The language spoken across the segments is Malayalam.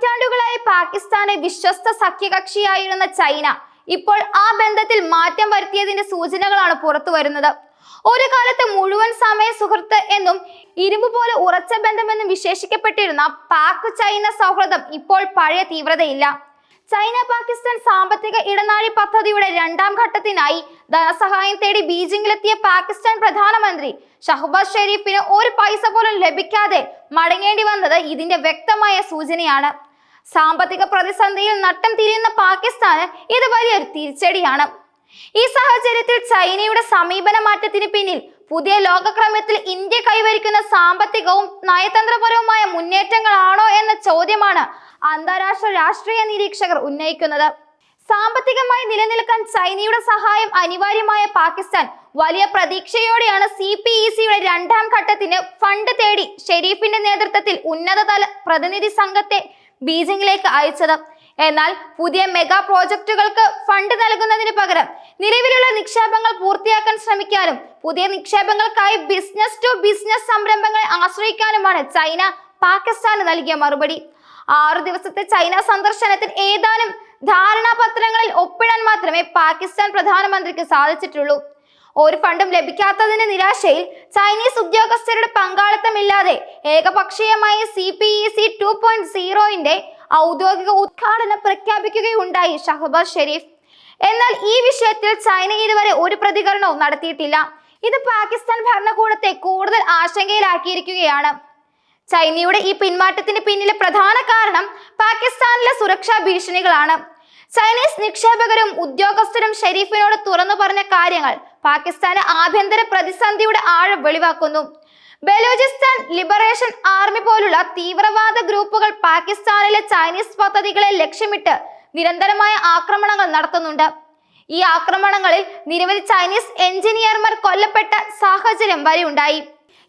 പതിറ്റാണ്ടുകളായി പാകിസ്ഥാനെ വിശ്വസ്ത സഖ്യകക്ഷിയായിരുന്ന ചൈന ഇപ്പോൾ ആ ബന്ധത്തിൽ മാറ്റം വരുത്തിയതിന്റെ സൂചനകളാണ് പുറത്തു വരുന്നത്. ഒരു കാലത്ത് മുഴുവൻ സമയ സുഹൃത്ത് എന്നും ഇരുമ്പ് പോലെ ഉറച്ച ബന്ധമെന്നും വിശേഷിക്കപ്പെട്ടിരുന്ന പാക് ചൈന സൗഹൃദം ഇപ്പോൾ പഴയ തീവ്രതയില്ല. ചൈന പാകിസ്ഥാൻ സാമ്പത്തിക ഇടനാഴി പദ്ധതിയുടെ രണ്ടാം ഘട്ടത്തിനായി ധനസഹായം തേടി ബീജിംഗിലെത്തിയ പാകിസ്ഥാൻ പ്രധാനമന്ത്രി ഷഹബാസ് ഷെരീഫിന് ഒരു പൈസ പോലും ലഭിക്കാതെ മടങ്ങേണ്ടി വന്നത് ഇതിന്റെ വ്യക്തമായ സൂചനയാണ്. സാമ്പത്തിക പ്രതിസന്ധിയിൽ നട്ടം തിരിയുന്ന പാകിസ്ഥാന് ഇത് വലിയൊരു തിരിച്ചടിയാണ്. ഈ സാഹചര്യത്തിൽ ചൈനയുടെ സമീപന മാറ്റത്തിന് പിന്നിൽ പുതിയ ലോകക്രമത്തിൽ ഇന്ത്യ കൈവരിക്കുന്ന സാമ്പത്തികവും നയതന്ത്രപരവുമായ മുന്നേറ്റങ്ങളാണോ എന്ന ചോദ്യമാണ് അന്താരാഷ്ട്ര രാഷ്ട്രീയ നിരീക്ഷകർ ഉന്നയിക്കുന്നത്. സാമ്പത്തികമായി നിലനിൽക്കാൻ ചൈനയുടെ സഹായം അനിവാര്യമായ പാകിസ്ഥാൻ വലിയ പ്രതീക്ഷയോടെയാണ് സി പി ഇ സിയുടെ രണ്ടാം ഘട്ടത്തിന് ഫണ്ട് തേടി ഷെരീഫിന്റെ നേതൃത്വത്തിൽ ഉന്നതതല പ്രതിനിധി സംഘത്തെ ബീജിംഗിലേക്ക് അയച്ചത്. എന്നാൽ പുതിയ മെഗാ പ്രോജക്റ്റുകൾക്ക് ഫണ്ട് നൽകുന്നതിന് പകരം നിലവിലുള്ള നിക്ഷേപങ്ങൾ പൂർത്തിയാക്കാൻ ശ്രമിക്കാനും പുതിയ നിക്ഷേപങ്ങൾക്കായി ബിസിനസ് ടു ബിസിനസ് സംരംഭങ്ങളെ ആശ്രയിക്കാനുമാണ് ചൈന പാകിസ്ഥാന് നൽകിയ മറുപടി. ആറു ദിവസത്തെ ചൈന സന്ദർശനത്തിൽ ഏതാനും ധാരണാപത്രങ്ങളിൽ ഒപ്പിടാൻ മാത്രമേ പാകിസ്ഥാൻ പ്രധാനമന്ത്രിക്ക് സാധിച്ചിട്ടുള്ളൂ. ഒരു ഫണ്ടും ലഭിക്കാത്തതിന്റെ നിരാശയിൽ ചൈനീസ് ഉദ്യോഗസ്ഥരുടെ പങ്കാളിത്തമില്ലാതെ ഏകപക്ഷീയമായ C P E C two point സീറോയിന്റെ ഔദ്യോഗിക ഉദ്ഘാടനം പ്രഖ്യാപിക്കുകയുണ്ടായി ഷഹബാസ് ഷെരീഫ്. എന്നാൽ ഈ വിഷയത്തിൽ ചൈന ഇതുവരെ ഒരു പ്രതികരണവും നടത്തിയിട്ടില്ല. ഇത് പാകിസ്ഥാൻ ഭരണകൂടത്തെ കൂടുതൽ ആശങ്കയിലാക്കിയിരിക്കുകയാണ്. ചൈനയുടെ ഈ പിന്മാറ്റത്തിന് പിന്നിലെ പ്രധാന കാരണം പാകിസ്ഥാനിലെ സുരക്ഷാ ഭീഷണികളാണ്. ചൈനീസ് നിക്ഷേപകരും ഉദ്യോഗസ്ഥരും ഷെരീഫിനോട് തുറന്നു പറഞ്ഞ കാര്യങ്ങൾ പാകിസ്ഥാന് ആഭ്യന്തര പ്രതിസന്ധിയുടെ ആഴം വെളിവാക്കുന്നു. ബലൂചിസ്ഥാൻ ലിബറേഷൻ ആർമി പോലുള്ള തീവ്രവാദ ഗ്രൂപ്പുകൾ പാകിസ്ഥാനിലെ ചൈനീസ് പദ്ധതികളെ ലക്ഷ്യമിട്ട് നിരന്തരമായ ആക്രമണങ്ങൾ നടത്തുന്നുണ്ട്. ഈ ആക്രമണങ്ങളിൽ നിരവധി ചൈനീസ് എഞ്ചിനീയർമാർ കൊല്ലപ്പെട്ട സാഹചര്യം വരെ ഉണ്ടായി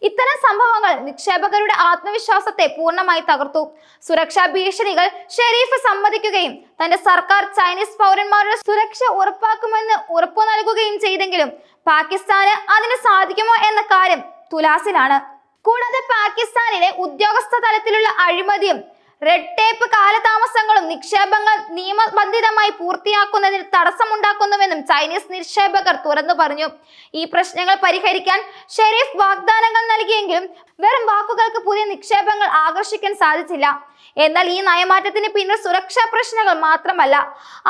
ഇത്തരം സംഭവങ്ങൾ നിക്ഷേപകരുടെ ആത്മവിശ്വാസത്തെ പൂർണമായി തകർത്തു. സുരക്ഷാ ഭീഷണികൾ ഷെരീഫ് സമ്മതിക്കുകയും തന്റെ സർക്കാർ ചൈനീസ് പൗരന്മാരുടെ സുരക്ഷ ഉറപ്പാക്കുമെന്ന് ഉറപ്പു നൽകുകയും ചെയ്തെങ്കിലും പാകിസ്ഥാന് അതിന് സാധിക്കുമോ എന്ന കാര്യം തുലാസിലാണ്. കൂടാതെ പാകിസ്ഥാനിലെ ഉദ്യോഗസ്ഥ തലത്തിലുള്ള അഴിമതിയും റെഡ് ടേപ്പ് കാലതാമസങ്ങളും നിക്ഷേപങ്ങൾ നിയമബന്ധിതമായി പൂർത്തിയാക്കുന്നതിൽ തടസ്സമുണ്ടാക്കുന്നുവെന്നും ചൈനീസ് നിക്ഷേപകർ തുറന്നു പറഞ്ഞു. ഈ പ്രശ്നങ്ങൾ പരിഹരിക്കാൻ ഷെരീഫ് വാഗ്ദാനങ്ങൾ നൽകിയെങ്കിലും വെറും വാക്കുകൾക്ക് പുതിയ നിക്ഷേപങ്ങൾ ആകർഷിക്കാൻ സാധിച്ചില്ല. എന്നാൽ ഈ നയമാറ്റത്തിന് പിന്നിൽ സുരക്ഷാ പ്രശ്നങ്ങൾ മാത്രമല്ല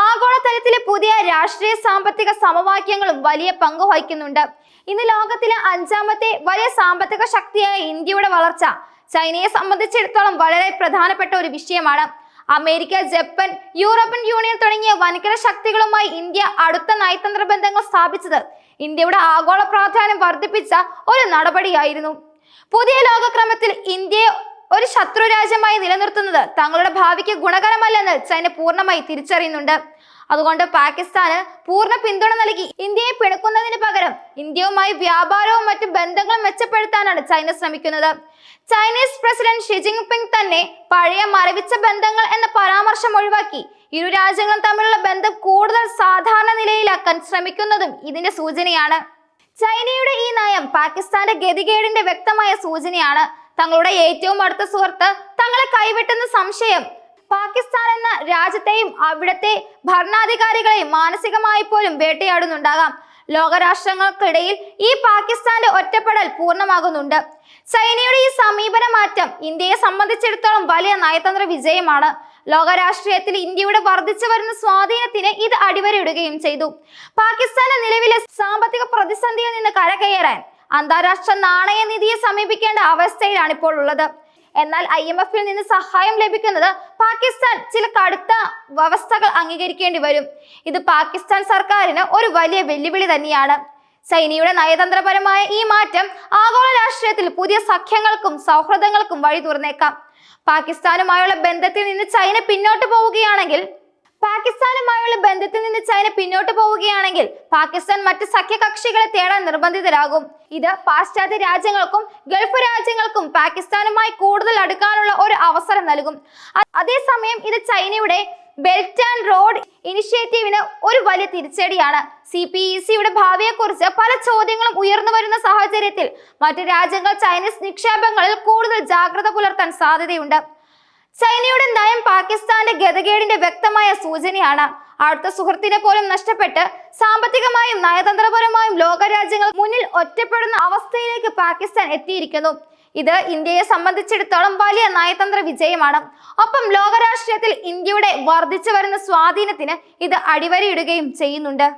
ആഗോളതലത്തിലെ പുതിയ രാഷ്ട്രീയ സാമ്പത്തിക സമവാക്യങ്ങളും വലിയ പങ്ക് വഹിക്കുന്നുണ്ട്. ഇന്ന് ലോകത്തിലെ അഞ്ചാമത്തെ വലിയ സാമ്പത്തിക ശക്തിയായ ഇന്ത്യയുടെ വളർച്ച ചൈനയെ സംബന്ധിച്ചിടത്തോളം വളരെ പ്രധാനപ്പെട്ട ഒരു വിഷയമാണ്. അമേരിക്ക ജപ്പാൻ യൂറോപ്യൻ യൂണിയൻ തുടങ്ങിയ വൻകിട ശക്തികളുമായി ഇന്ത്യ അടുത്ത നയതന്ത്ര ബന്ധങ്ങൾ സ്ഥാപിച്ചത് ഇന്ത്യയുടെ ആഗോള പ്രാധാന്യം വർദ്ധിപ്പിച്ച ഒരു നടപടിയായിരുന്നു. പുതിയ ലോകക്രമത്തിൽ ഇന്ത്യയെ ഒരു ശത്രു രാജ്യമായി നിലനിർത്തുന്നത് തങ്ങളുടെ ഭാവിക്ക് ഗുണകരമല്ലെന്ന് ചൈന പൂർണമായി തിരിച്ചറിയുന്നുണ്ട്. അതുകൊണ്ട് പാകിസ്ഥാന് പൂർണ പിന്തുണ നൽകി. ഇന്ത്യയെ പിണക്കുന്നതിന് പകരം ഇന്ത്യയുമായി വ്യാപാരവും മറ്റ് ബന്ധങ്ങളും മെച്ചപ്പെടുത്താനാണ് ചൈന ശ്രമിക്കുന്നത്. ചൈനീസ് പ്രസിഡന്റ് ഷി ജിൻപിങ് തന്നെ പഴയ മറവിച്ച ബന്ധങ്ങൾ എന്ന പരാമർശം ഒഴിവാക്കി. ഇരു രാജ്യങ്ങളും തമ്മിലുള്ള ബന്ധം കൂടുതൽ സാധാരണ നിലയിലാക്കാൻ ശ്രമിക്കുന്നതും ഇതിന്റെ സൂചനയാണ്. ചൈനയുടെ ഈ നയം പാകിസ്ഥാന്റെ ഗതികേടിന്റെ വ്യക്തമായ സൂചനയാണ്. തങ്ങളുടെ ഏറ്റവും അടുത്ത സുഹൃത്ത് തങ്ങളെ കൈവിട്ടെന്ന സംശയം പാകിസ്ഥാൻ എന്ന രാജ്യത്തെയും അവിടുത്തെ ഭരണാധികാരികളെയും മാനസികമായി പോലും വേട്ടയാടുന്നുണ്ടാകാം. ലോകരാഷ്ട്രങ്ങൾക്കിടയിൽ ഈ പാകിസ്ഥാന്റെ ഒറ്റപ്പെടൽ പൂർണമാകുന്നുണ്ട്. ചൈനയുടെ ഈ സമീപന മാറ്റം ഇന്ത്യയെ സംബന്ധിച്ചിടത്തോളം വലിയ നയതന്ത്ര വിജയമാണ്. ലോകരാഷ്ട്രീയത്തിൽ ഇന്ത്യയുടെ വർദ്ധിച്ചു വരുന്ന സ്വാധീനത്തിന് ഇത് അടിവരയിടുകയും ചെയ്തു. പാകിസ്ഥാന്റെ നിലവിലെ സാമ്പത്തിക പ്രതിസന്ധിയിൽ നിന്ന് കരകയറാൻ അന്താരാഷ്ട്ര നാണയ നിധിയെ സമീപിക്കേണ്ട അവസ്ഥയിലാണ് ഇപ്പോൾ ഉള്ളത്. എന്നാൽ ഐ എം എഫിൽ നിന്ന് സഹായം ലഭിക്കുന്നത് പാകിസ്ഥാൻ. ചില കടുത്ത വ്യവസ്ഥകൾ അംഗീകരിക്കേണ്ടി വരും. ഇത് പാകിസ്ഥാൻ സർക്കാരിന് ഒരു വലിയ വെല്ലുവിളി തന്നെയാണ്. സൈനിയുടെ നയതന്ത്രപരമായ ഈ മാറ്റം ആഗോള രാഷ്ട്രീയത്തിൽ പുതിയ സഖ്യങ്ങൾക്കും സൗഹൃദങ്ങൾക്കും വഴി തുറന്നേക്കാം പാകിസ്ഥാനുമായുള്ള ബന്ധത്തിൽ നിന്ന് ചൈന പിന്നോട്ട് പോവുകയാണെങ്കിൽ പാകിസ്ഥാനുമായുള്ള ബന്ധത്തിൽ നിന്ന് ചൈന പിന്നോട്ട് പോവുകയാണെങ്കിൽ പാകിസ്ഥാൻ മറ്റ് സഖ്യകക്ഷികളെ തേടാൻ നിർബന്ധിതരാകും. ഇത് പാശ്ചാത്യ രാജ്യങ്ങൾക്കും ഗൾഫ് രാജ്യങ്ങൾക്കും പാകിസ്ഥാനുമായി കൂടുതൽ അടുക്കാനുള്ള ഒരു അവസരം നൽകും. അതേസമയം ഇത് ചൈനയുടെ ബെൽറ്റ് ആൻഡ് റോഡ് ഇനിഷ്യേറ്റീവിന് ഒരു വലിയ തിരിച്ചടിയാണ്. സി പി ഇ സിയുടെ ഭാവിയെക്കുറിച്ച് പല ചോദ്യങ്ങളും ഉയർന്നു വരുന്ന സാഹചര്യത്തിൽ മറ്റു രാജ്യങ്ങൾ ചൈനീസ് നിക്ഷേപങ്ങളിൽ കൂടുതൽ ജാഗ്രത പുലർത്താൻ സാധ്യതയുണ്ട്. ചൈനയുടെ നയം പാകിസ്ഥാന്റെ ഗതകേടിന്റെ വ്യക്തമായ സൂചനയാണ്. അടുത്ത സുഹൃത്തിനെ പോലും നഷ്ടപ്പെട്ട് സാമ്പത്തികമായും നയതന്ത്രപരമായും ലോകരാജ്യങ്ങൾ മുന്നിൽ ഒറ്റപ്പെടുന്ന അവസ്ഥയിലേക്ക് പാകിസ്ഥാൻ എത്തിയിരിക്കുന്നു. ഇത് ഇന്ത്യയെ സംബന്ധിച്ചിടത്തോളം വലിയ നയതന്ത്ര വിജയമാണ്. ഒപ്പം ലോകരാഷ്ട്രീയത്തിൽ ഇന്ത്യയുടെ വർദ്ധിച്ചു വരുന്ന സ്വാധീനത്തിന് ഇത് അടിവരയിടുകയും ചെയ്യുന്നുണ്ട്.